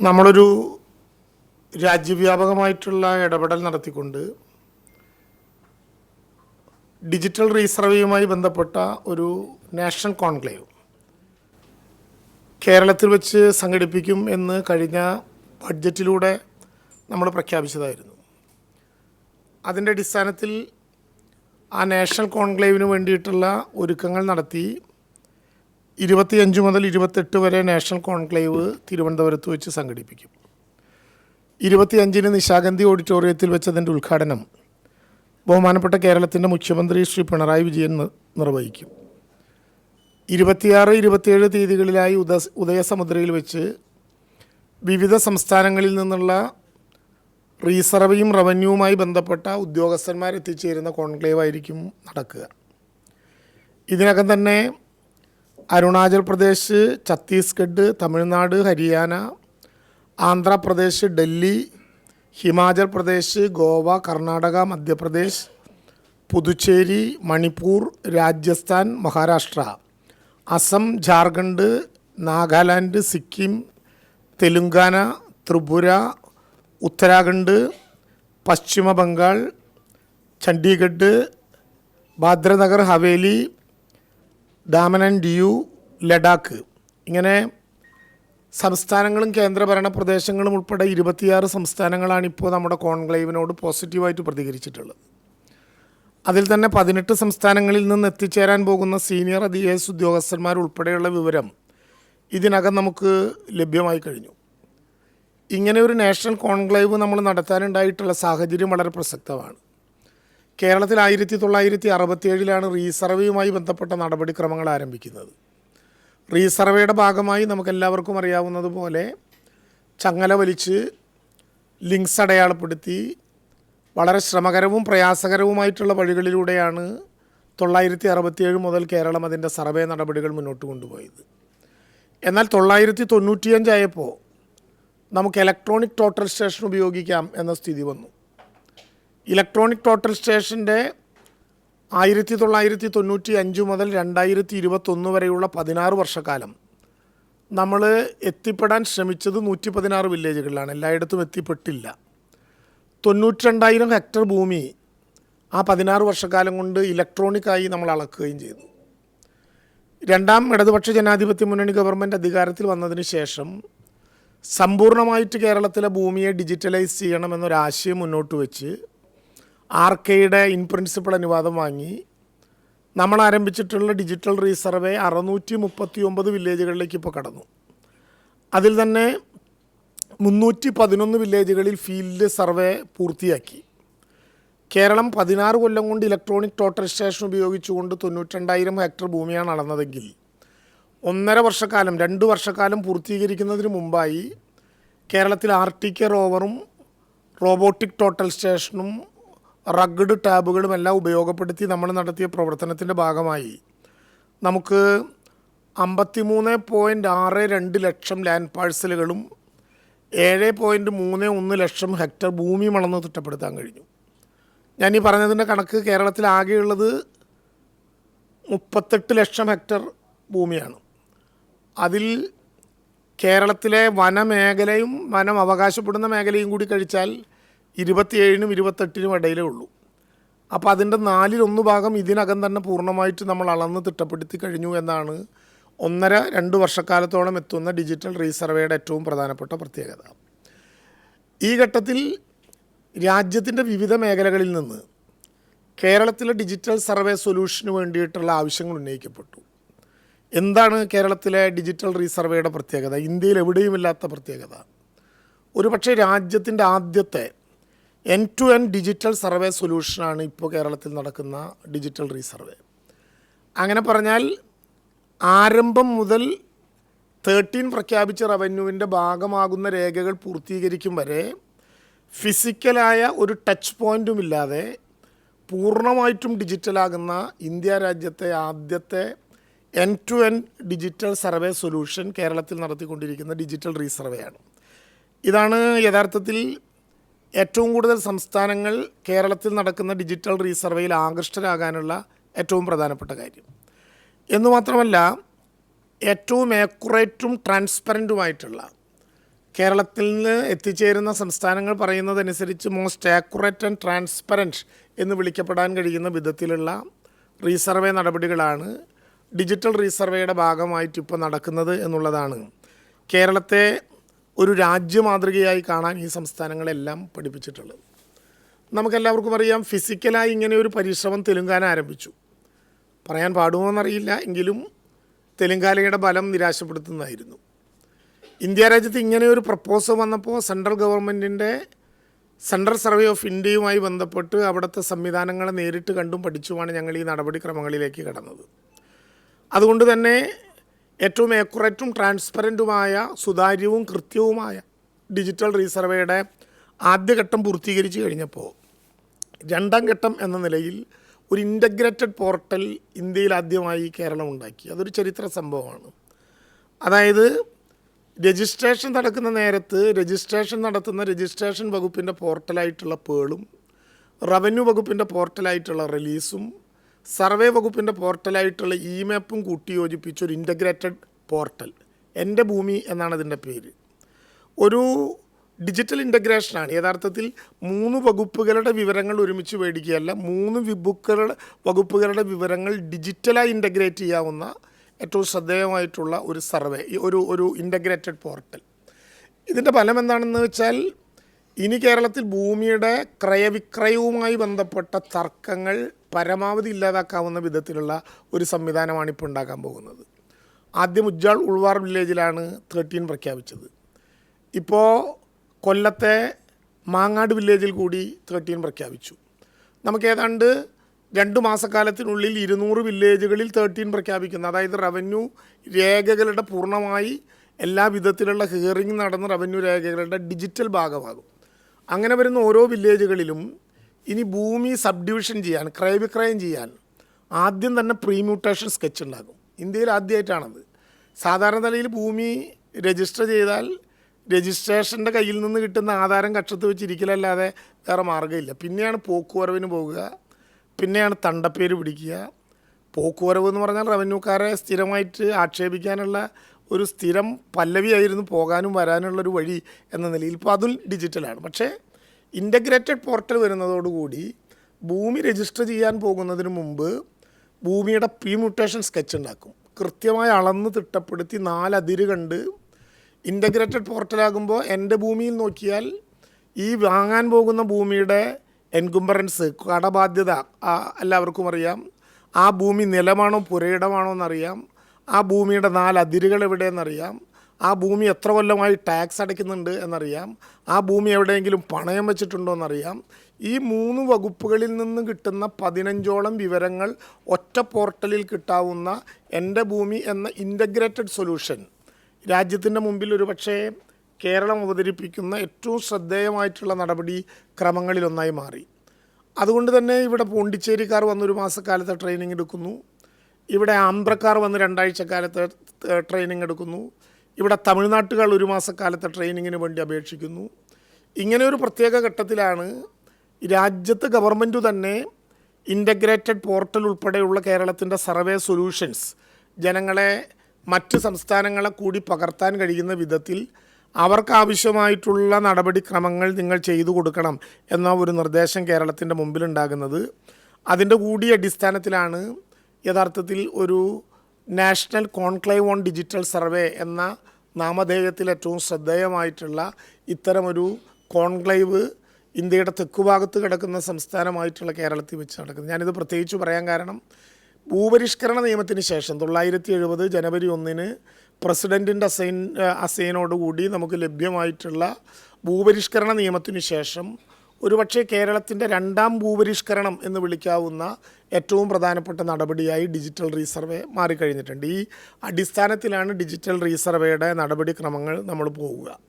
നമ്മളൊരു രാജ്യവ്യാപകമായിട്ടുള്ള ഇടപെടൽ നടത്തിക്കൊണ്ട് ഡിജിറ്റൽ റീസർവേയുമായി ബന്ധപ്പെട്ട ഒരു നാഷണൽ കോൺക്ലേവ് കേരളത്തിൽ വെച്ച് സംഘടിപ്പിക്കും എന്ന് കഴിഞ്ഞ ബഡ്ജറ്റിലൂടെ നമ്മൾ പ്രഖ്യാപിച്ചതായിരുന്നു. അതിന്റെ അടിസ്ഥാനത്തിൽ ആ നാഷണൽ കോൺക്ലേവിന് വേണ്ടിയിട്ടുള്ള ഒരുക്കങ്ങൾ നടത്തി ഇരുപത്തിയഞ്ച് മുതൽ ഇരുപത്തെട്ട് വരെ നാഷണൽ കോൺക്ലേവ് തിരുവനന്തപുരത്ത് വെച്ച് സംഘടിപ്പിക്കും. ഇരുപത്തിയഞ്ചിന് നിശാഗന്ധി ഓഡിറ്റോറിയത്തിൽ വെച്ചതിന്റെ ഉദ്ഘാടനം ബഹുമാനപ്പെട്ട കേരളത്തിന്റെ മുഖ്യമന്ത്രി ശ്രീ പിണറായി വിജയൻ നിർവഹിക്കും. ഇരുപത്തിയാറ് ഇരുപത്തിയേഴ് തീയതികളിലായി ഉദ ഉദയസമുദ്രയിൽ വെച്ച് വിവിധ സംസ്ഥാനങ്ങളിൽ നിന്നുള്ള റീസർവേയും റവന്യൂവുമായി ബന്ധപ്പെട്ട ഉദ്യോഗസ്ഥന്മാരെത്തിച്ചേരുന്ന കോൺക്ലേവ് ആയിരിക്കും നടക്കുക. ഇതിനകം തന്നെ അരുണാചൽ പ്രദേശ് ഛത്തീസ്ഗഡ് തമിഴ്നാട് ഹരിയാന ആന്ധ്രാപ്രദേശ് ഡൽഹി ഹിമാചൽ പ്രദേശ് ഗോവ കർണാടക മധ്യപ്രദേശ് പുതുച്ചേരി മണിപ്പൂർ രാജസ്ഥാൻ മഹാരാഷ്ട്ര അസം ജാർഖണ്ഡ് നാഗാലാൻഡ് സിക്കിം തെലുങ്കാന ത്രിപുര ഉത്തരാഖണ്ഡ് പശ്ചിമ ബംഗാൾ ചണ്ഡീഗഡ് ഭാദ്രനഗർ ഹവേലി ആൻഡ് ഡിയു ലഡാക്ക്. ഇങ്ങനെ സംസ്ഥാനങ്ങളും കേന്ദ്രഭരണ പ്രദേശങ്ങളും ഉൾപ്പെടെ ഇരുപത്തിയാറ് സംസ്ഥാനങ്ങളാണ് ഇപ്പോൾ നമ്മുടെ കോൺക്ലേവിനോട് പോസിറ്റീവായിട്ട് പ്രതികരിച്ചിട്ടുള്ളത്. അതിൽ തന്നെ പതിനെട്ട് സംസ്ഥാനങ്ങളിൽ നിന്ന് എത്തിച്ചേരാൻ പോകുന്ന സീനിയർ ഐ എസ് ഉദ്യോഗസ്ഥന്മാർ ഉൾപ്പെടെയുള്ള വിവരം ഇതിനകം നമുക്ക് ലഭ്യമായി കഴിഞ്ഞു. ഇങ്ങനെ ഒരു നാഷണൽ കോൺക്ലേവ് നമ്മൾ നടത്താനുണ്ടായിട്ടുള്ള സാഹചര്യം വളരെ പ്രസക്തമാണ്. കേരളത്തിൽ ആയിരത്തി തൊള്ളായിരത്തി അറുപത്തിയേഴിലാണ് റീസർവേയുമായി ബന്ധപ്പെട്ട നടപടിക്രമങ്ങൾ ആരംഭിക്കുന്നത്. റീസർവേയുടെ ഭാഗമായി നമുക്കെല്ലാവർക്കും അറിയാവുന്നതുപോലെ ചങ്ങല വലിച്ച് ലിങ്ക്സ് അടയാളപ്പെടുത്തി വളരെ ശ്രമകരവും പ്രയാസകരവുമായിട്ടുള്ള വഴികളിലൂടെയാണ് തൊള്ളായിരത്തി അറുപത്തിയേഴ് മുതൽ കേരളം അതിന്റെ സർവേ നടപടികൾ മുന്നോട്ട് കൊണ്ടുപോയത്. എന്നാൽ തൊള്ളായിരത്തി തൊണ്ണൂറ്റിയഞ്ചായപ്പോൾ നമുക്ക് ഇലക്ട്രോണിക് ടോട്ടൽ സ്റ്റേഷൻ ഉപയോഗിക്കാം എന്ന സ്ഥിതി വന്നു. ഇലക്ട്രോണിക് ടോട്ടൽ സ്റ്റേഷന്റെ ആയിരത്തി തൊള്ളായിരത്തി തൊണ്ണൂറ്റി അഞ്ച് മുതൽ രണ്ടായിരത്തി ഇരുപത്തൊന്ന് വരെയുള്ള പതിനാറ് വർഷക്കാലം നമ്മൾ എത്തിപ്പെടാൻ ശ്രമിച്ചത് നൂറ്റി പതിനാറ് വില്ലേജുകളിലാണ്. എല്ലായിടത്തും എത്തിപ്പെട്ടില്ല. തൊണ്ണൂറ്റി രണ്ടായിരം ഹെക്ടർ ഭൂമി ആ പതിനാറ് വർഷക്കാലം കൊണ്ട് ഇലക്ട്രോണിക്കായി നമ്മൾ അളക്കുകയും ചെയ്തു. രണ്ടാം ഇടതുപക്ഷ ജനാധിപത്യ മുന്നണി ഗവൺമെന്റ് അധികാരത്തിൽ വന്നതിന് ശേഷം സമ്പൂർണമായിട്ട് കേരളത്തിലെ ഭൂമിയെ ഡിജിറ്റലൈസ് ചെയ്യണമെന്നൊരാശയം മുന്നോട്ട് വെച്ച് ആർ കെയുടെ ഇൻ പ്രിൻസിപ്പൾ അനുവാദം വാങ്ങി. നമ്മൾ ആരംഭിച്ചിട്ടുള്ള ഡിജിറ്റൽ റീസർവേ അറുന്നൂറ്റി മുപ്പത്തി ഒമ്പത് വില്ലേജുകളിലേക്ക് ഇപ്പോൾ കടന്നു. അതിൽ തന്നെ മുന്നൂറ്റി പതിനൊന്ന് വില്ലേജുകളിൽ ഫീൽഡ് സർവേ പൂർത്തിയാക്കി. കേരളം പതിനാറ് കൊല്ലം കൊണ്ട് ഇലക്ട്രോണിക് ടോട്ടൽ സ്റ്റേഷൻ ഉപയോഗിച്ചുകൊണ്ട് തൊണ്ണൂറ്റിരണ്ടായിരം ഹെക്ടർ ഭൂമിയാണ് അളന്നതെങ്കിൽ ഒന്നര വർഷക്കാലം രണ്ട് വർഷക്കാലം പൂർത്തീകരിക്കുന്നതിന് മുമ്പായി കേരളത്തിൽ ആർ ടി കെ റോവറും റോബോട്ടിക് ടോട്ടൽ സ്റ്റേഷനും റഗ്ഡ് ടാബുകളും എല്ലാം ഉപയോഗപ്പെടുത്തി നമ്മൾ നടത്തിയ പ്രവർത്തനത്തിന്റെ ഭാഗമായി. നമുക്ക് അമ്പത്തിമൂന്ന് പോയിന്റ് ആറ് രണ്ട് ലക്ഷം ലാൻഡ് പാഴ്സലുകളും ഏഴ് പോയിന്റ് മൂന്ന് ഒന്ന് ലക്ഷം ഹെക്ടർ ഭൂമി മണന്ന് തിട്ടപ്പെടുത്താൻ കഴിഞ്ഞു. ഞാൻ ഈ പറഞ്ഞതിന്റെ കണക്ക് കേരളത്തിൽ ആകെയുള്ളത് മുപ്പത്തെട്ട് ലക്ഷം ഹെക്ടർ ഭൂമിയാണ്. അതിൽ കേരളത്തിലെ വനമേഖലയും വനം അവകാശപ്പെടുന്ന മേഖലയും കൂടി കഴിച്ചാൽ ഇരുപത്തിയേഴിനും ഇരുപത്തെട്ടിനും ഇടയിലേ ഉള്ളൂ. അപ്പോൾ അതിന്റെ നാലിലൊന്ന് ഭാഗം ഇതിനകം തന്നെ പൂർണമായിട്ട് നമ്മൾ അളന്ന് തിട്ടപ്പെടുത്തി കഴിഞ്ഞു എന്നാണ് ഒന്നര രണ്ട് വർഷക്കാലത്തോളം എത്തുന്ന ഡിജിറ്റൽ റീസർവേയുടെ ഏറ്റവും പ്രധാനപ്പെട്ട പ്രത്യേകത. ഈ ഘട്ടത്തിൽ രാജ്യത്തിന്റെ വിവിധ മേഖലകളിൽ നിന്ന് കേരളത്തിലെ ഡിജിറ്റൽ സർവേ സൊല്യൂഷന് വേണ്ടിയിട്ടുള്ള ആവശ്യങ്ങൾ ഉന്നയിക്കപ്പെട്ടു. എന്താണ് കേരളത്തിലെ ഡിജിറ്റൽ റീസർവേയുടെ പ്രത്യേകത? ഇന്ത്യയിൽ എവിടെയുമില്ലാത്ത പ്രത്യേകത. ഒരുപക്ഷെ രാജ്യത്തിന്റെ ആദ്യത്തെ N to N digital survey സൊല്യൂഷനാണ് ഇപ്പോൾ കേരളത്തിൽ നടക്കുന്ന ഡിജിറ്റൽ റീസർവേ അങ്ങനെ പറഞ്ഞാൽ ആരംഭം മുതൽ തേർട്ടീൻ പ്രഖ്യാപിച്ച റവന്യൂവിന്റെ ഭാഗമാകുന്ന രേഖകൾ പൂർത്തീകരിക്കും വരെ ഫിസിക്കലായ ഒരു ടച്ച് പോയിന്റും ഇല്ലാതെ പൂർണമായിട്ടും ഡിജിറ്റലാകുന്ന ഇന്ത്യ രാജ്യത്തെ ആദ്യത്തെ N to N digital survey solution കേരളത്തിൽ നടത്തിക്കൊണ്ടിരിക്കുന്ന ഡിജിറ്റൽ റീസർവേ ആണ്. ഇതാണ് യഥാർത്ഥത്തിൽ ഏറ്റവും കൂടുതൽ സംസ്ഥാനങ്ങൾ കേരളത്തിൽ നടക്കുന്ന ഡിജിറ്റൽ റീസർവേയിൽ ആകൃഷ്ടരാകാനുള്ള ഏറ്റവും പ്രധാനപ്പെട്ട കാര്യം. എന്ന് മാത്രമല്ല ഏറ്റവും ഏക്കുറേറ്റും ട്രാൻസ്പെറന്റുമായിട്ടുള്ള കേരളത്തിൽ നിന്ന് എത്തിച്ചേരുന്ന സംസ്ഥാനങ്ങൾ പറയുന്നതനുസരിച്ച് മോസ്റ്റ് ആക്യുറേറ്റ് ആൻഡ് ട്രാൻസ്പെറന്റ് എന്ന് വിളിക്കപ്പെടാൻ കഴിയുന്ന വിധത്തിലുള്ള റീസർവേ നടപടികളാണ് ഡിജിറ്റൽ റീസർവേയുടെ ഭാഗമായിട്ട് ഇപ്പോൾ നടക്കുന്നത് എന്നുള്ളതാണ്. കേരളത്തെ ഒരു രാജ്യ മാതൃകയായി കാണാൻ ഈ സംസ്ഥാനങ്ങളെല്ലാം പഠിപ്പിച്ചിട്ടുള്ളത്. നമുക്കെല്ലാവർക്കും അറിയാം ഫിസിക്കലായി ഇങ്ങനെ ഒരു പരിശ്രമം തെലുങ്കാന ആരംഭിച്ചു. പറയാൻ പാടുമോ എന്നറിയില്ല എങ്കിലും തെലുങ്കാനയുടെ ബലം നിരാശപ്പെടുത്തുന്നതായിരുന്നു. ഇന്ത്യ രാജ്യത്ത് ഇങ്ങനെ ഒരു പ്രപ്പോസൽ വന്നപ്പോൾ സെൻട്രൽ ഗവൺമെന്റിന്റെ സെൻട്രൽ സർവേ ഓഫ് ഇന്ത്യയുമായി ബന്ധപ്പെട്ട് അവിടുത്തെ സംവിധാനങ്ങളെ നേരിട്ട് കണ്ടും പഠിച്ചുമാണ് ഞങ്ങൾ ഈ നടപടിക്രമങ്ങളിലേക്ക് കടന്നത്. അതുകൊണ്ട് തന്നെ ഏറ്റവും ഏക്കുറേറ്റും ട്രാൻസ്പെറന്റുമായ സുതാര്യവും കൃത്യവുമായ ഡിജിറ്റൽ റീസർവേയുടെ ആദ്യഘട്ടം പൂർത്തീകരിച്ച് കഴിഞ്ഞപ്പോൾ രണ്ടാം ഘട്ടം എന്ന നിലയിൽ ഒരു ഇന്റഗ്രേറ്റഡ് പോർട്ടൽ ഇന്ത്യയിൽ ആദ്യമായി കേരളം ഉണ്ടാക്കി. അതൊരു ചരിത്ര സംഭവമാണ്. അതായത് രജിസ്ട്രേഷൻ നടക്കുന്ന നേരത്ത് രജിസ്ട്രേഷൻ നടത്തുന്ന രജിസ്ട്രേഷൻ വകുപ്പിന്റെ പോർട്ടലായിട്ടുള്ള പേളും റവന്യൂ വകുപ്പിന്റെ പോർട്ടലായിട്ടുള്ള റിലീസും സർവേ വകുപ്പിന്റെ പോർട്ടലായിട്ടുള്ള ഇ മാപ്പും കൂട്ടി യോജിപ്പിച്ച ഒരു ഇന്റഗ്രേറ്റഡ് പോർട്ടൽ എന്റെ ഭൂമി എന്നാണ് അതിന്റെ പേര്. ഒരു ഡിജിറ്റൽ ഇന്റഗ്രേഷനാണ് യഥാർത്ഥത്തിൽ മൂന്ന് വകുപ്പുകളുടെ വിവരങ്ങൾ ഒരുമിച്ച് മേടിക്കുകയല്ല മൂന്ന് വിബുക്കുകളുടെ വകുപ്പുകളുടെ വിവരങ്ങൾ ഡിജിറ്റലായി ഇന്റഗ്രേറ്റ് ചെയ്യാവുന്ന ഏറ്റവും ശ്രദ്ധേയമായിട്ടുള്ള ഒരു സർവേ ഒരു ഒരു ഇന്റഗ്രേറ്റഡ് പോർട്ടൽ ഇതിന്റെ ഫലം എന്താണെന്ന് വെച്ചാൽ ഇനി കേരളത്തിൽ ഭൂമിയുടെ ക്രയവിക്രയവുമായി ബന്ധപ്പെട്ട തർക്കങ്ങൾ പരമാവധി ഇല്ലാതാക്കാവുന്ന വിധത്തിലുള്ള ഒരു സംവിധാനമാണ് ഇപ്പോൾ ഉണ്ടാക്കാൻ പോകുന്നത്. ആദ്യം ഉജ്ജാൾ ഉൾവാർ വില്ലേജിലാണ് തേർട്ടീൻ പ്രഖ്യാപിച്ചത്. ഇപ്പോൾ കൊല്ലത്തെ മാങ്ങാട് വില്ലേജിൽ കൂടി തേർട്ടീൻ പ്രഖ്യാപിച്ചു. നമുക്ക് ഏതാണ്ട് രണ്ട് മാസക്കാലത്തിനുള്ളിൽ ഇരുന്നൂറ് വില്ലേജുകളിൽ തേർട്ടീൻ പ്രഖ്യാപിക്കുന്നു. അതായത് റവന്യൂ രേഖകളുടെ പൂർണമായി എല്ലാ വിധത്തിലുള്ള ഹിയറിംഗ് നടന്ന റവന്യൂ രേഖകളുടെ ഡിജിറ്റൽ ഭാഗമാകും. അങ്ങനെ വരുന്ന ഓരോ വില്ലേജുകളിലും ഇനി ഭൂമി സബ് ഡിവിഷൻ ചെയ്യാൻ ക്രയവിക്രയം ചെയ്യാൻ ആദ്യം തന്നെ പ്രീമ്യൂട്ടേഷൻ സ്കെച്ച് ഉണ്ടാകും. ഇന്ത്യയിൽ ആദ്യമായിട്ടാണത് സാധാരണ നിലയിൽ ഭൂമി രജിസ്റ്റർ ചെയ്താൽ രജിസ്ട്രേഷന്റെ കയ്യിൽ നിന്ന് കിട്ടുന്ന ആധാരം കക്ഷത്ത് വെച്ചിരിക്കലല്ലാതെ വേറെ മാർഗമില്ല. പിന്നെയാണ് പോക്കുവരവിന് പോകുക പിന്നെയാണ് തണ്ടപ്പേര് പിടിക്കുക. പോക്കുവരവ് എന്ന് പറഞ്ഞാൽ റവന്യൂക്കാരെ സ്ഥിരമായിട്ട് ആക്ഷേപിക്കാനുള്ള ഒരു സ്ഥിരം പല്ലവിയായിരുന്നു പോകാനും വരാനുള്ള ഒരു വഴി എന്ന നിലയിൽ. ഇപ്പോൾ അതും ഡിജിറ്റലാണ്. പക്ഷേ ഇന്റഗ്രേറ്റഡ് പോർട്ടൽ വരുന്നതോടുകൂടി ഭൂമി രജിസ്റ്റർ ചെയ്യാൻ പോകുന്നതിന് മുമ്പ് ഭൂമിയുടെ പ്രീ മ്യൂട്ടേഷൻ സ്കെച്ച് ഉണ്ടാക്കും. കൃത്യമായി അളന്ന് തിട്ടപ്പെടുത്തി നാലതിര് കണ്ട് ഇന്റഗ്രേറ്റഡ് പോർട്ടലാകുമ്പോൾ എന്റെ ഭൂമിയിൽ നോക്കിയാൽ ഈ വാങ്ങാൻ പോകുന്ന ഭൂമിയുടെ എൻകുംബറൻസ് കടബാധ്യത എല്ലാവർക്കും അറിയാം. ആ ഭൂമി നിലമാണോ പുരയിടമാണോ എന്നറിയാം. ആ ഭൂമിയുടെ നാല് അതിരുകൾ എവിടെയെന്നറിയാം. ആ ഭൂമി എത്ര കൊല്ലമായി ടാക്സ് അടയ്ക്കുന്നുണ്ട് എന്നറിയാം. ആ ഭൂമി എവിടെയെങ്കിലും പണയം വെച്ചിട്ടുണ്ടോ എന്നറിയാം. ഈ മൂന്ന് വകുപ്പുകളിൽ നിന്ന് കിട്ടുന്ന പതിനഞ്ചോളം വിവരങ്ങൾ ഒറ്റ പോർട്ടലിൽ കിട്ടാവുന്ന എന്റെ ഭൂമി എന്ന ഇന്റഗ്രേറ്റഡ് സൊല്യൂഷൻ രാജ്യത്തിന്റെ മുമ്പിൽ ഒരു പക്ഷേ കേരളം അവതരിപ്പിക്കുന്ന ഏറ്റവും ശ്രദ്ധേയമായിട്ടുള്ള നടപടി ക്രമങ്ങളിലൊന്നായി മാറി. അതുകൊണ്ട് തന്നെ ഇവിടെ പോണ്ടിച്ചേരിക്കാർ വന്നൊരു മാസക്കാലത്തെ ട്രെയിനിങ് എടുക്കുന്നു. ഇവിടെ ആന്ധ്രക്കാർ വന്ന് രണ്ടാഴ്ചക്കാലത്ത് ട്രെയിനിങ് എടുക്കുന്നു. ഇവിടെ തമിഴ്നാട്ടുകാർ ഒരു മാസക്കാലത്തെ ട്രെയിനിങ്ങിന് വേണ്ടി അപേക്ഷിക്കുന്നു. ഇങ്ങനെ ഒരു പ്രത്യേക ഘട്ടത്തിലാണ് രാജ്യത്ത് ഗവൺമെന്റ് തന്നെ ഇന്റഗ്രേറ്റഡ് പോർട്ടൽ ഉൾപ്പെടെയുള്ള കേരളത്തിന്റെ സർവേ സൊല്യൂഷൻസ് ജനങ്ങളെ മറ്റ് സംസ്ഥാനങ്ങളെ കൂടി പകർത്താൻ കഴിയുന്ന വിധത്തിൽ അവർക്കാവശ്യമായിട്ടുള്ള നടപടിക്രമങ്ങൾ നിങ്ങൾ ചെയ്തു കൊടുക്കണം എന്ന ഒരു നിർദ്ദേശം കേരളത്തിന്റെ മുമ്പിലുണ്ടാകുന്നത്. അതിന്റെ കൂടി അടിസ്ഥാനത്തിലാണ് യഥാർത്ഥത്തിൽ ഒരു national conclave on digital survey എന്ന നാമധേയത്തിൽ ഏറ്റവും ശ്രദ്ധേയമായിട്ടുള്ള ഇത്തരമൊരു കോൺക്ലേവ് ഇന്ത്യയുടെ തെക്കുഭാഗത്ത് കിടക്കുന്ന സംസ്ഥാനമായിട്ടുള്ള കേരളത്തിൽ വെച്ച് നടക്കുന്നത്. ഞാനിത് പ്രത്യേകിച്ച് പറയാൻ കാരണം ഭൂപരിഷ്കരണ നിയമത്തിന് ശേഷം തൊള്ളായിരത്തി എഴുപത് ജനുവരി ഒന്നിന് പ്രസിഡന്റിന്റെ അസൈൻ അസൈനോടുകൂടി നമുക്ക് ലഭ്യമായിട്ടുള്ള ഭൂപരിഷ്കരണ നിയമത്തിന് ശേഷം ഒരുപക്ഷെ കേരളത്തിന്റെ രണ്ടാം ഭൂപരിഷ്കരണം എന്ന് വിളിക്കാവുന്ന ഏറ്റവും പ്രധാനപ്പെട്ട നടപടിയായി ഡിജിറ്റൽ റീസർവേ മാറിക്കഴിഞ്ഞിട്ടുണ്ട്. ഈ അടിസ്ഥാനത്തിലാണ് ഡിജിറ്റൽ റീസർവേയുടെ നടപടിക്രമങ്ങൾ നമ്മൾ പോവുക.